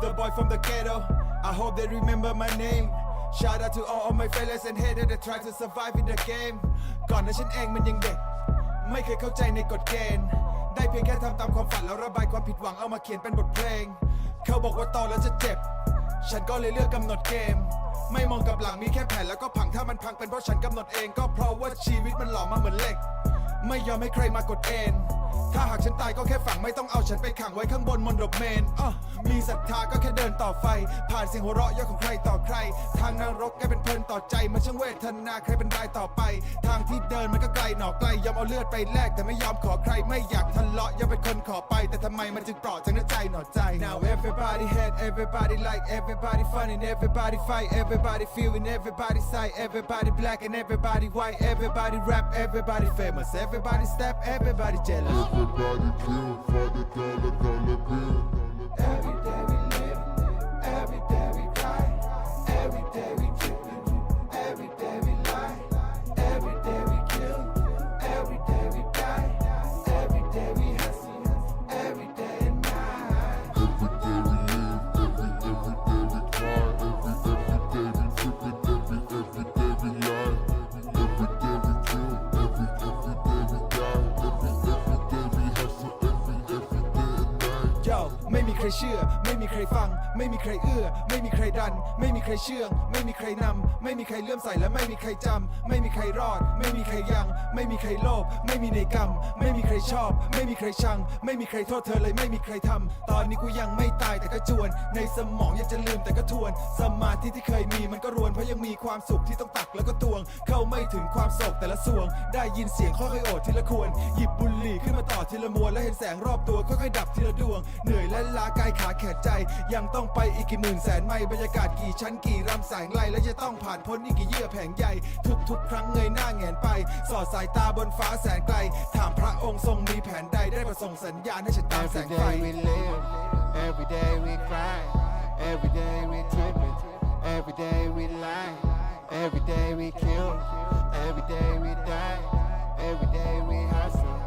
from the ghetto. I hope they remember my name. Shout out to all of my fellas and haters that try to survive in the game. ก่อนนั้นฉันเองมันยังเด็ก ไม่เคยเข้าใจในกฎเกณฑ์ ได้เพียงแค่ทำตามความฝันแล้วระบายความผิดหวังเอามาเขียนเป็นบทเพลง เขาบอกว่าโตแล้วจะเจ็บ ฉันก็เลยเลือกกำหนดเกม ไม่มองกับหลังมีแค่แผ่นแล้วก็พังถ้ามันพังเป็นเพราะฉันกำหนดเอง ก็เพราะว่าชีวิตมันหล่อมาเหมือนเหล็ก ไม่ยอมให้ใครมากดเอ็น ถ้าหากฉันตายก็แค่ฝังไม่ต้องเอาฉันไปขังไว้ข้างบนมนดบเมนอะมีศรัทธาก็แค่เดินต่อไฟ ผ่านเสียงหัวเราะเยอของใครต่อใคร ทางนรกแกเป็นเพลินต่อใจมันช่างเวทนาใครเป็นรายต่อไป ทางที่เดินมันก็ไกลหนอไกลยอมเอาเลือดไปแลกแต่ไม่ยอมขอใครไม่อยากทะเลาะยอมเป็นคนขอไป แต่ทำไมมันจึงเปราะจากน้ำใจหนอใจ Now everybody hate everybody like everybody fun and everybody fight everybody feeling everybody sight everybody black and everybody white everybody rap everybody famous everybody step everybody jealous. Everybody kill for the dollar โยไม่มีใครเชื่อ ไม่มีใครฟัง ไม่มีใครเอื้อ ไม่มีใครดัน ไม่มีใครเชื่อง ไม่มีใครนำ ไม่มีใครเลื่อมใสและไม่มีใครจำ ไม่มีใครรอด ไม่มีใครยัง ไม่มีใครโลภ ไม่มีในกรรม ไม่มีใครชอบ ไม่มีใครชัง ไม่มีใครโทษเธอเลยไม่มีใครทำ ตอนนี้กูยังไม่ตายแต่ก็จวน ในสมองอยากจะลืมแต่ก็ทวน สมาธิที่เคยมีมันก็รวนเพราะยังมีความสุขที่ต้องตักแล้วก็ตวง เข้าไม่ถึงความโศกแต่ละสวง ได้ยินเสียงค่อยๆโอดทีละควร หยิบบุหรี่ขึ้นมาต่อทีละมวนและเห็นแสงรอบตัวค่อยๆดับทีละดวงเหนื่อยและลากายขาแขนใจ ยังต้องไปอีกกี่หมื่นแสนไมล์บรรยากาศกี่ชั้นกี่รำแสงไล่และจะต้องผ่านพ้นอีกกี่เยื่อแผงใหญ่ทุกๆ ครั้งเงยหน้าแงนไป สอดสายตาบนฟ้าแสนไกล ถามพระองค์ทรงมีแผนใดได้ประส่งสัญญาณให้ฉันตามแส Every งไฟ day we live, every day we cry, every day we trip it, every day we lie, every day we kill, every day we die, every day we hustle,